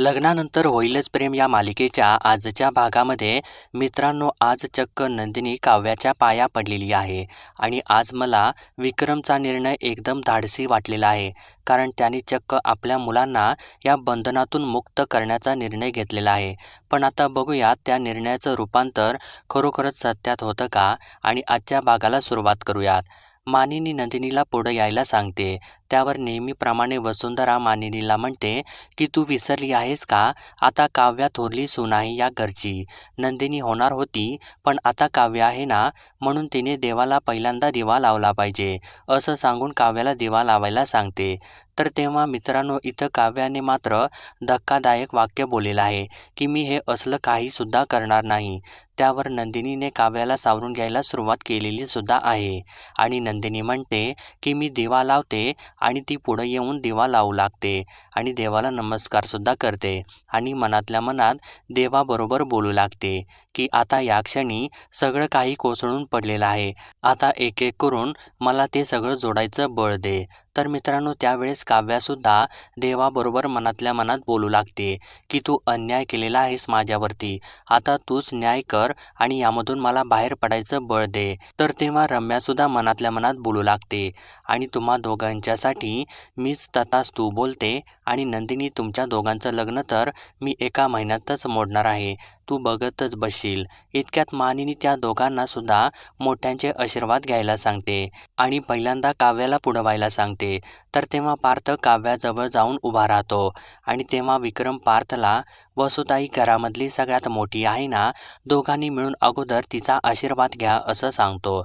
लग्नानंतर होईलच प्रेम या मालिकेच्या आजच्या भागामध्ये. मित्रांनो आज चक्क नंदिनी काव्याच्या पाया पडलेली आहे आणि आज मला विक्रमचा निर्णय एकदम धाडसी वाटलेला आहे. कारण त्याने चक्क आपल्या मुलांना या बंधनातून मुक्त करण्याचा निर्णय घेतलेला आहे. पण आता बघूया त्या निर्णयाचं रूपांतर खरोखरच सत्यात होतं का? आणि आजच्या भागाला सुरुवात करूयात. मानिनी नंदिनीला पुढं यायला सांगते. त्यावर नेहमीप्रमाणे वसुंधरा मानिनीला म्हणते की तू विसरली आहेस का? आता काव्या थोरली सून आहे या घरची. नंदिनी होणार होती पण आता काव्य आहे ना? म्हणून तिने देवाला पहिल्यांदा दिवा लावला पाहिजे. असं सांगून काव्याला दिवा लावायला सांगते. तर तेव्हा मित्रांनो इथं काव्याने मात्र धक्कादायक वाक्य बोललेलं आहे की मी हे असलं काहीसुद्धा करणार नाही. त्यावर नंदिनीने काव्याला सावरून घ्यायला सुरुवात केलेली सुद्धा आहे. आणि नंदिनी म्हणते की मी दिवा लावते आणि ती पुढं येऊन दिवा लावू लागते आणि देवाला नमस्कारसुद्धा करते आणि मनातल्या मनात देवाबरोबर बोलू लागते की आता या क्षणी सगळं काही कोसळून पडलेलं आहे. आता एक एक करून मला ते सगळं जोडायचं बळ दे. तर मित्रांनो त्यावेळेस काव्यासुद्धा देवाबरोबर मनातल्या मनात बोलू लागते की तू अन्याय केलेला आहेस माझ्यावरती. आता तूच न्याय कर आणि यामधून मला बाहेर पडायचं बळ दे. तर तेव्हा रम्यासुद्धा मनातल्या मनात बोलू लागते. आणि तुम्हा दोघांच्यासाठी मीच तथाच तू बोलते. आणि नंदिनी तुमच्या दोघांचं लग्न तर मी एका महिन्यातच मोडणार आहे. तू बघतच बसशील. इतक्यात मानिनी त्या दोघांना सुद्धा मोठ्यांचे आशीर्वाद घ्यायला सांगते आणि पहिल्यांदा काव्याला पुढं व्हायला सांगते. तर तेव्हा पार्थ काव्याजवळ जाऊन उभा राहतो आणि तेव्हा विक्रम पार्थला वसुताई घरामधली सगळ्यात मोठी आहे ना? दोघांनी मिळून अगोदर तिचा आशीर्वाद घ्या असं सांगतो.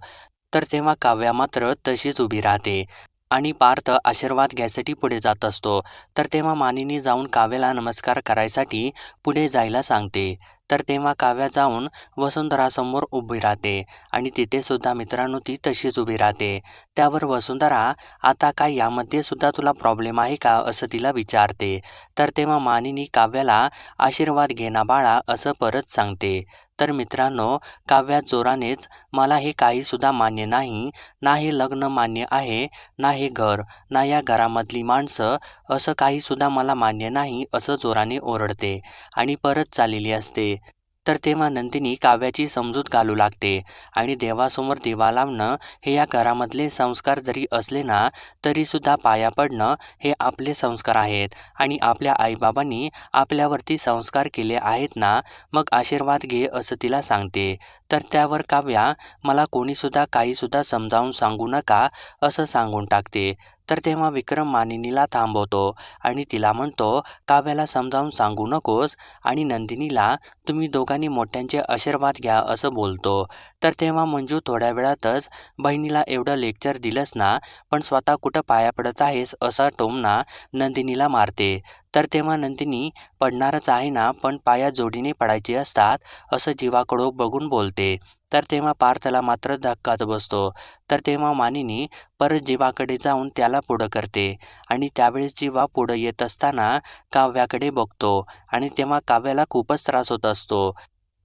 तर तेव्हा काव्या मात्र तशीच उभी राहते. आणि पार्थ आशीर्वाद घ्यायसाठी पुढे जात असतो. तर तेव्हा मानिनी जाऊन काव्याला नमस्कार करायसाठी पुढे जायला सांगते. तर तेव्हा काव्या जाऊन वसुंधरासमोर उभी राहते आणि तिथे सुद्धा मित्रांनो ती तशीच उभी राहते. त्यावर वसुंधरा आता काय यामध्ये सुद्धा तुला प्रॉब्लेम आहे का? असं तिला विचारते. तर तेव्हा मानिनी काव्याला आशीर्वाद घेणा बाळा असं परत सांगते. तर मित्रांनो काव्या जोरानेच मला हे काहीसुद्धा मान्य नाही. ना हे लग्न मान्य आहे ना हे घर ना या घरामधली माणसं असं काहीसुद्धा मला मान्य नाही असं जोराने ओरडते आणि परत चाललेली असते. तर तेव्हा नंदिनी काव्याची समजूत घालू लागते. आणि देवासमोर दिवा लावणं हे या घरामधले संस्कार जरी असले ना तरीसुद्धा पाया पडणं हे आपले संस्कार आहेत. आणि आपल्या आईबाबांनी आपल्यावरती संस्कार केले आहेत ना मग आशीर्वाद घे असं तिला सांगते. तर त्यावर काव्या मला कोणीसुद्धा काहीसुद्धा समजावून सांगू नका असं सांगून टाकते. तर तेव्हा विक्रम मानिनीला थांबवतो आणि तिला म्हणतो काव्याला समजावून सांगू नकोस आणि नंदिनीला तुम्ही दोघांनी मोठ्यांचे आशीर्वाद घ्या असं बोलतो. तर तेव्हा मंजू थोड्या वेळातच बहिणीला एवढं लेक्चर दिलंस ना पण स्वतः कुठं पाया पडत आहेस? असा टोमना नंदिनीला मारते. तर तेव्हा नंदिनी पडणारच आहे ना पण पाया जोडीने पडायचे असतात असं जीवाकडं बघून बोलते. तर तेव्हा पार्थला मात्र धक्काच बसतो. तर तेव्हा मानिनी परत जीवाकडे जाऊन त्याला पुढं करते. आणि त्यावेळेस जीवा पुढं येत असताना काव्याकडे बघतो. आणि तेव्हा काव्याला खूपच त्रास होत असतो.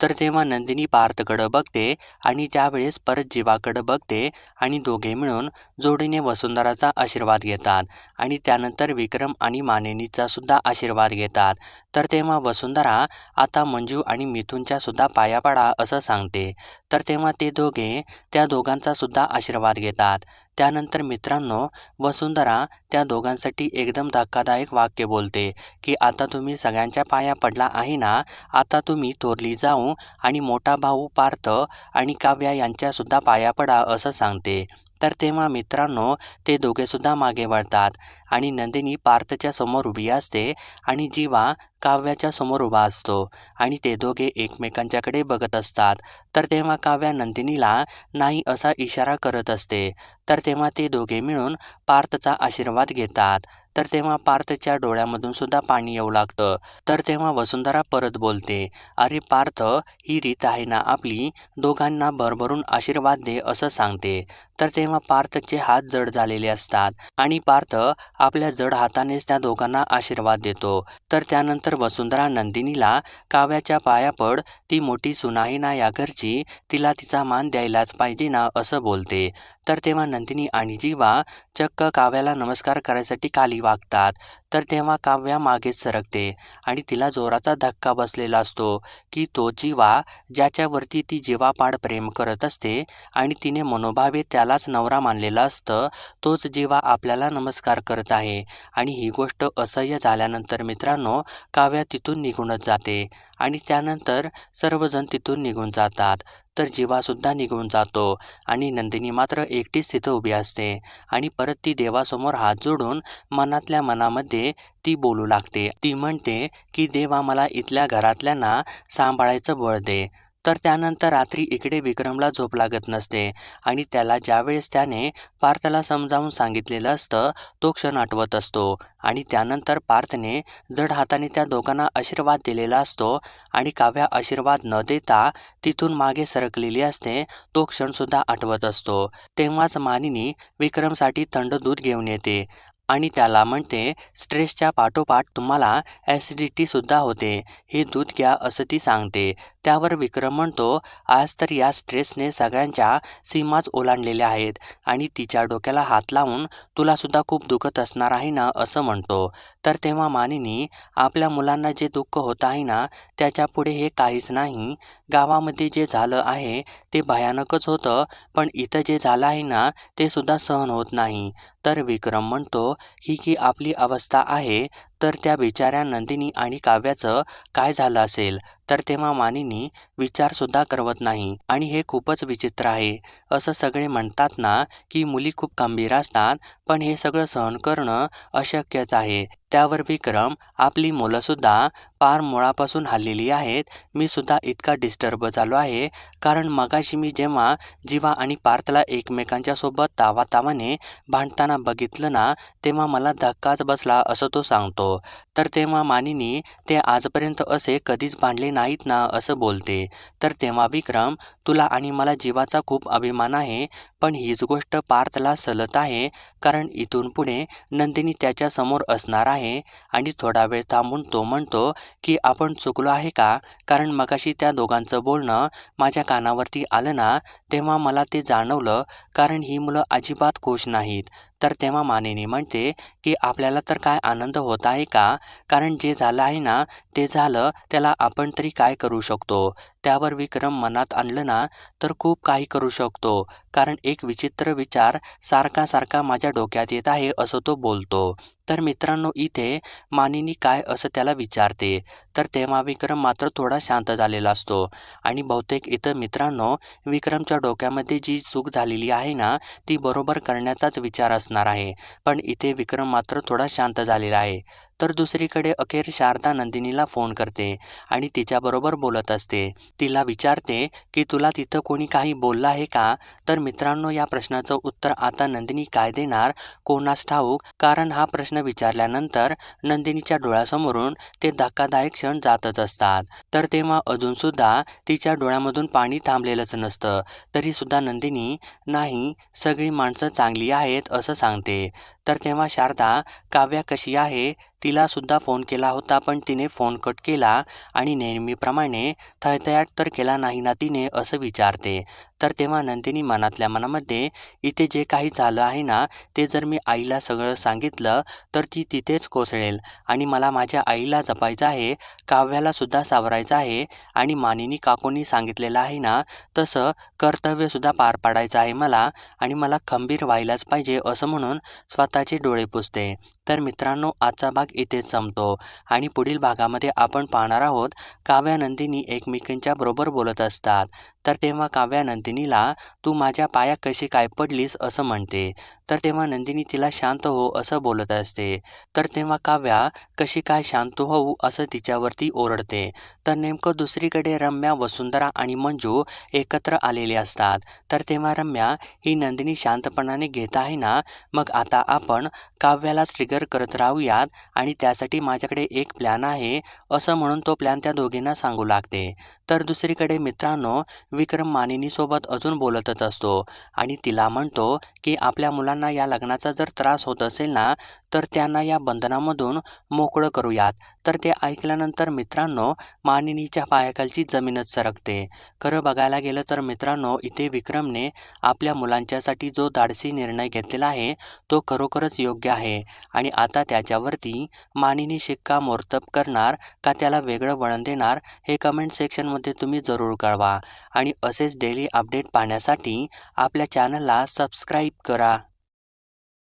तर तेव्हा नंदिनी पार्थकडं बघते आणि त्यावेळेस परत जीवाकडं बघते आणि दोघे मिळून जोडीने वसुंधराचा आशीर्वाद घेतात आणि त्यानंतर विक्रम आणि मानिनीचा सुद्धा आशीर्वाद घेतात. तर तेव्हा वसुंधरा आता मंजू आणि मिथूनच्या सुद्धा पाया पडा असं सांगते. तर तेव्हा ते दोघे त्या दोघांचा सुद्धा आशीर्वाद घेतात. त्यानंतर मित्रांनो वसुंधरा त्या दोघांसाठी एकदम धक्कादायक वाक्य बोलते की आता तुम्ही सगळ्यांच्या पाया पडला आहे ना? आता तुम्ही थोरली जाऊ आणि मोठा भाऊ पार्थ आणि काव्या यांच्यासुद्धा पाया पडा असं सांगते. तर तेव्हा मित्रांनो ते दोघेसुद्धा मागे वळतात आणि नंदिनी पार्थच्या समोर उभी असते आणि जीवा काव्याच्या समोर उभा असतो आणि ते दोघे एकमेकांच्याकडे बघत असतात. तर तेव्हा काव्या नंदिनीला नाही असा इशारा करत असते. तर तेव्हा ते दोघे मिळून पार्थचा आशीर्वाद घेतात. तर तेव्हा पार्थच्या डोळ्यामधून सुद्धा पाणी येऊ लागतं. तर तेव्हा वसुंधरा परत बोलते अरे पार्थ ही रीत आहे ना आपली? दोघांना भरभरून आशीर्वाद दे असं सांगते. तर तेव्हा पार्थचे हात जड झालेले असतात आणि पार्थ आपल्या जड हातानेच त्या दोघांना आशीर्वाद देतो. तर त्यानंतर वसुंधरा नंदिनीला काव्याच्या पाया पड ती मोठी सुनाही ना या घरची तिला तिचा मान द्यायलाच पाहिजे ना असं बोलते. तर तेव्हा नंदिनी आणि जीवा चक्क काव्याला नमस्कार करायसाठी खाली वागतात. तर तेव्हा काव्या मागेच सरकते आणि तिला जोराचा धक्का बसलेला असतो की तो जीवा ज्याच्यावरती ती जीवापाड प्रेम करत असते आणि तिने मनोभावे त्यालाच नवरा मानलेला असतं तोच जीवा आपल्याला नमस्कार करत आहे. आणि ही गोष्ट असह्य झाल्यानंतर मित्रांनो काव्या तिथून निघूनच जाते आणि त्यानंतर सर्वजण तिथून निघून जातात. तर जीवासुद्धा निघून जातो आणि नंदिनी मात्र एकटीच तिथं उभी असते आणि परत ती देवासमोर हात जोडून मनातल्या मनामध्ये ती बोलू लागते. ती म्हणते की देवा मला इथल्या घरातल्यांना सांभाळायचं बळ दे. तर त्यानंतर रात्री इकडे विक्रमला झोप लागत नसते आणि त्याला ज्यावेळेस त्याने पार्थला समजावून सांगितलेलं असतं तो क्षण आठवत असतो. आणि त्यानंतर पार्थने जड हाताने त्या दोघांना आशीर्वाद दिलेला असतो आणि काव्या आशीर्वाद न देता तिथून मागे सरकलेली असते तो क्षणसुद्धा आठवत असतो. तेव्हाच मानिनी विक्रमसाठी थंड दूध घेऊन येते आणि त्याला म्हणते स्ट्रेसच्या पाठोपाठ तुम्हाला ॲसिडिटीसुद्धा होते. हे दूध घ्या असं ती सांगते. त्यावर विक्रम म्हणतो आज तर या स्ट्रेसने सगळ्यांच्या सीमाच ओलांडलेल्या आहेत आणि तिच्या डोक्याला हात लावून तुलासुद्धा खूप दुखत असणार आहे ना? असं म्हणतो. तर तेव्हा मानिनी आपल्या मुलांना जे दुःख होत आहे ना त्याच्यापुढे हे काहीच नाही. गावामध्ये जे झालं आहे ते भयानकच होतं पण इथं जे झालं आहे ना ते सुद्धा सहन होत नाही. तर विक्रम म्हणतो ही की आपली अवस्था आहे तर त्या बिचाऱ्या नंदिनी आणि काव्याचं काय झालं असेल? तर तेव्हा मानिनी विचारसुद्धा करवत नाही. आणि हे खूपच विचित्र आहे. असं सगळे म्हणतात ना की मुली खूप गंभीर असतात पण हे सगळं सहन करणं अशक्यच आहे. त्यावर विक्रम आपली मुलंसुद्धा पार मुळापासून हल्लेली आहेत. मी सुद्धा इतका डिस्टर्ब झालो आहे. कारण मगाशी मी जेव्हा जीवा आणि पार्थला एकमेकांच्या सोबत तावातावाने भांडताना बघितलं ना तेव्हा मला धक्काच बसला असं तो सांगतो. तर तेव्हा मानिनी ते आजपर्यंत असे कधीच भांडले नाहीत ना असं बोलते. तर तेव्हा विक्रम तुला आणि मला जीवाचा खूप अभिमान आहे. पण हीच गोष्ट पार्थला सलत आहे कारण इथून पुढे नंदिनी त्याच्यासमोर असणार आहे आणि थोडा वेळ थांबून तो म्हणतो की आपण चुकलो आहे का? कारण मगाशी त्या दोघांचं बोलणं माझ्या कानावरती आलं ना तेव्हा मला ते जाणवलं कारण ही मुलं अजिबात खुश नाहीत. तर तेव्हा मानेने म्हणते की आपल्याला तर काय आनंद होत आहे का? कारण जे झालं आहे ना ते झालं त्याला आपण तरी काय करू शकतो? त्यावर विक्रम मनात आणलं ना तर खूप काही करू शकतो. कारण एक विचित्र विचार सारखा सारखा माझ्या डोक्यात येत आहे असं तो बोलतो. तर मित्रांनो इथे मानिनी काय असं त्याला विचारते. तर तेव्हा विक्रम मात्र थोडा शांत झालेला असतो. आणि बहुतेक इथं मित्रांनो विक्रमच्या डोक्यामध्ये जी चूक झालेली आहे ना ती बरोबर करण्याचाच विचार असणार आहे. पण इथे विक्रम मात्र थोडा शांत झालेला आहे. तर दुसरीकडे अखेर शारदा नंदिनीला फोन करते आणि तिच्याबरोबर बोलत असते. तिला विचारते की तुला तिथं कोणी काही बोललं आहे का? तर मित्रांनो या प्रश्नाचं उत्तर आता नंदिनी काय देणार? कोणास ठाऊक? कारण हा प्रश्न विचारल्यानंतर नंदिनीच्या डोळ्यासमोरून ते धक्कादायक क्षण जातच असतात. तर तेव्हा अजूनसुद्धा तिच्या डोळ्यामधून पाणी थांबलेलंच नसतं. तरीसुद्धा नंदिनी नाही सगळी माणसं चांगली आहेत असं सांगते. तर तेव्हा शारदा काव्या कशी आहे? तिलासुद्धा फोन केला होता पण तिने फोन कट केला आणि नेहमीप्रमाणे थयथयाट तर केला नाही ना तिने असं विचारते. तर तेव्हा नंदिनी मनातल्या मनामध्ये इथे जे काही झालं आहे ना ते जर मी आईला सगळं सांगितलं तर ती तिथेच कोसळेल आणि मला माझ्या आईला जपायचं आहे काव्यालासुद्धा सावरायचं आहे आणि मानिनी काकूंनी सांगितलेलं आहे ना तसं कर्तव्यसुद्धा पार पाडायचं आहे मला आणि मला खंबीर व्हायलाच पाहिजे असं म्हणून स्वतःचे डोळे पुसते. तर मित्रांनो आजचा भाग इथेच संपतो. आणि पुढील भागामध्ये आपण पाहणार आहोत काव्या नंदिनी एकमेकींच्या बरोबर बोलत असतात. तर तेव्हा काव्या नंदिनीला तू माझ्या पाया कशी काय पडलीस? असं म्हणते. तर तेव्हा नंदिनी तिला शांत हो असं बोलत असते. तर तेव्हा काव्या कशी काय शांत होऊ? असं तिच्यावरती ओरडते. तर नेमकं दुसरीकडे रम्या वसुंधरा आणि मंजू एकत्र आलेले असतात. तर तेव्हा रम्या ही नंदिनी शांतपणाने घेत आहे ना? मग आता आपण काव्यालाच ट्रिगर करत राहूयात आणि त्यासाठी माझ्याकडे एक प्लॅन आहे असं म्हणून तो प्लॅन त्या दोघींना सांगू लागते. तर दुसरीकडे मित्रांनो विक्रम मानिनीसोबत अजून बोलतच असतो आणि तिला म्हणतो की आपल्या मुलांना या लग्नाचा जर त्रास होत असेल ना तर त्यांना या बंधनामधून मोकळं करूयात तर ते ऐकल्यानंतर मित्रांनो मानिनीच्या पायाखालची जमीनच सरकते. खरं बघायला गेलं तर मित्रांनो इथे विक्रमने आपल्या मुलांच्यासाठी जो धाडसी निर्णय घेतलेला आहे तो खरोखरच योग्य आहे. आणि आता त्याच्यावरती मानिनी शिक्कामोर्तब करणार का त्याला वेगळं वळण देणार हे कमेंट सेक्शनमध्ये तुम्ही जरूर कळवा. आणि असेच डेली अपडेट पाहण्यासाठी आपल्या चॅनलला सबस्क्राईब करा.